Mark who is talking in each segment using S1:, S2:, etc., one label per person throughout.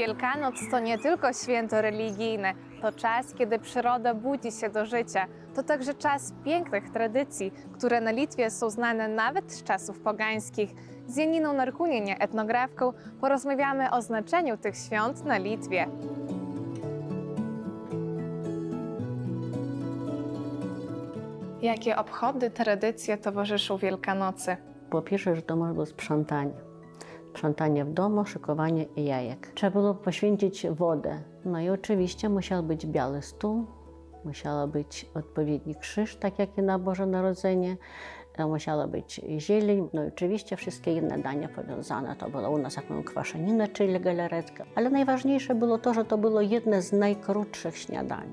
S1: Wielkanoc to nie tylko święto religijne, to czas, kiedy przyroda budzi się do życia. To także czas pięknych tradycji, które na Litwie są znane nawet z czasów pogańskich. Z Janiną Narkunienie, etnografką, porozmawiamy o znaczeniu tych świąt na Litwie. Jakie obchody, tradycje towarzyszą Wielkanocy?
S2: Po pierwsze, że to może było sprzątanie. Sprzątanie w domu, szykowanie jajek. Trzeba było poświęcić wodę. No i oczywiście musiał być biały stół, musiał być odpowiedni krzyż, tak jak i na Boże Narodzenie, e, musiała być zieleń, no i oczywiście wszystkie inne dania powiązane. To było u nas jak mówią kwaszaninę, czyli galaretka. Ale najważniejsze było to, że to było jedne z najkrótszych śniadań.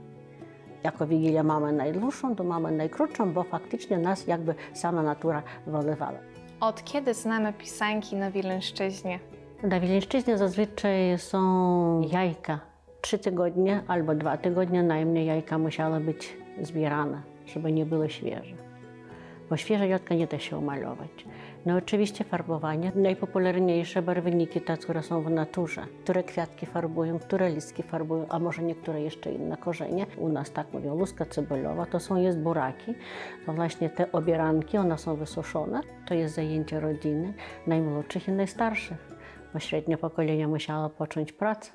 S2: Jako Wigilię mamy najdłuższą, to mamy najkrótszą, bo faktycznie nas jakby sama natura wolewała.
S1: Od kiedy znamy pisanki na Wileńszczyźnie?
S2: Na Wileńszczyźnie zazwyczaj są jajka. Trzy tygodnie albo dwa tygodnie najmniej jajka musiały być zbierane, żeby nie były świeże. Bo świeże jajka nie da się umalować. No oczywiście farbowanie. Najpopularniejsze barwniki, te, które są w naturze. Które kwiatki farbują, które listki farbują, a może niektóre jeszcze inne korzenie. U nas tak mówią, luska cebulowa, to są jest buraki. To właśnie te obieranki, one są wysuszone. To jest zajęcie rodziny, najmłodszych i najstarszych. Bo średnie pokolenie musiało począć pracę.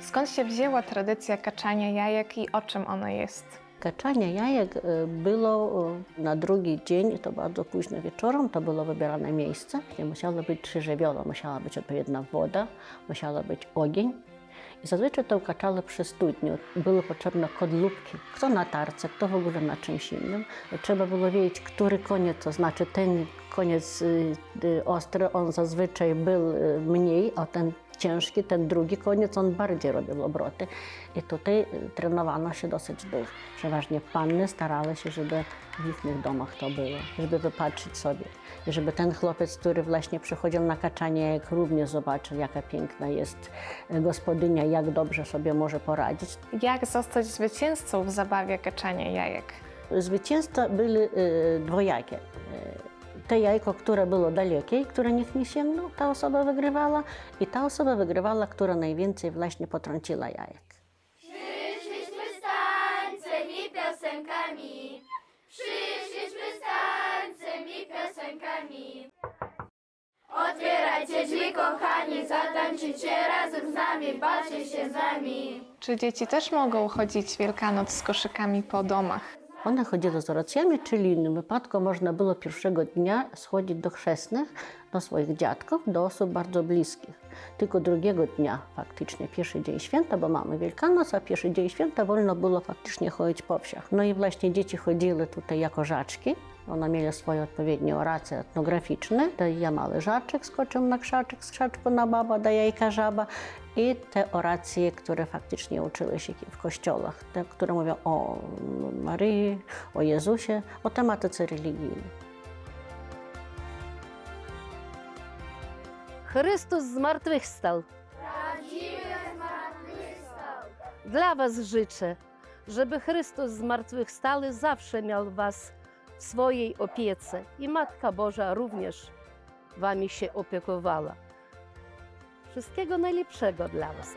S1: Skąd się wzięła tradycja kaczania jajek i o czym ona jest?
S2: Kaczanie jajek e, było e, na drugi dzień, to bardzo późno wieczorem, to było wybierane miejsce, gdzie musiało być trzy żywioła, musiała być odpowiednia woda, musiała być ogień. I zazwyczaj to ukaczało przy studniu. Były potrzebne kodlubki, kto na tarce, kto w ogóle na czymś innym. Trzeba było wiedzieć, który koniec, to znaczy ten koniec y, y, ostry, on zazwyczaj był y, mniej, a ten ciężki, ten drugi koniec, on bardziej robił obroty. I tutaj y, trenowano się dosyć dużo. Przeważnie panny starały się, żeby w ich domach to było, żeby wypatrzyć sobie. I żeby ten chłopiec, który właśnie przychodził na kaczanie, jak również zobaczył, jaka piękna jest y, gospodynia, jak dobrze sobie może poradzić.
S1: Jak zostać zwycięzcą w zabawie kaczania jajek?
S2: Zwycięstwa były y, dwojakie. Te jajko, które było dalekie, które nikt nie sięgnął, ta osoba wygrywała i ta osoba wygrywała, która najwięcej właśnie potrąciła jajek.
S3: Przyszliśmy z tańcem i piosenkami. Przyszliśmy z tańcem i piosenkami. Otwierajcie drzwi, kochani, zatańczycie razem z nami, bawcie się z nami.
S1: Czy dzieci też mogą chodzić Wielkanoc z koszykami po domach?
S2: One chodziły z oracjami, czyli w innym wypadku można było pierwszego dnia schodzić do chrzestnych, do swoich dziadków, do osób bardzo bliskich. Tylko drugiego dnia faktycznie, pierwszy dzień święta, bo mamy Wielkanoc, a pierwszy dzień święta wolno było faktycznie chodzić po wsiach. No i właśnie dzieci chodziły tutaj jako żaczki. One mieli swoje odpowiednie oracje etnograficzne. To ja mały żaczek skoczył na krzaczek, z krzaczku na baba, da jajka żaba. I te oracje, które faktycznie uczyły się w kościołach, te, które mówią o Maryi, o Jezusie, o tematyce religijnej.
S4: Chrystus zmartwychwstał. Dla Was życzę, żeby Chrystus zmartwychwstały zawsze miał Was w swojej opiece i Matka Boża również Wami się opiekowała. Wszystkiego najlepszego dla Was.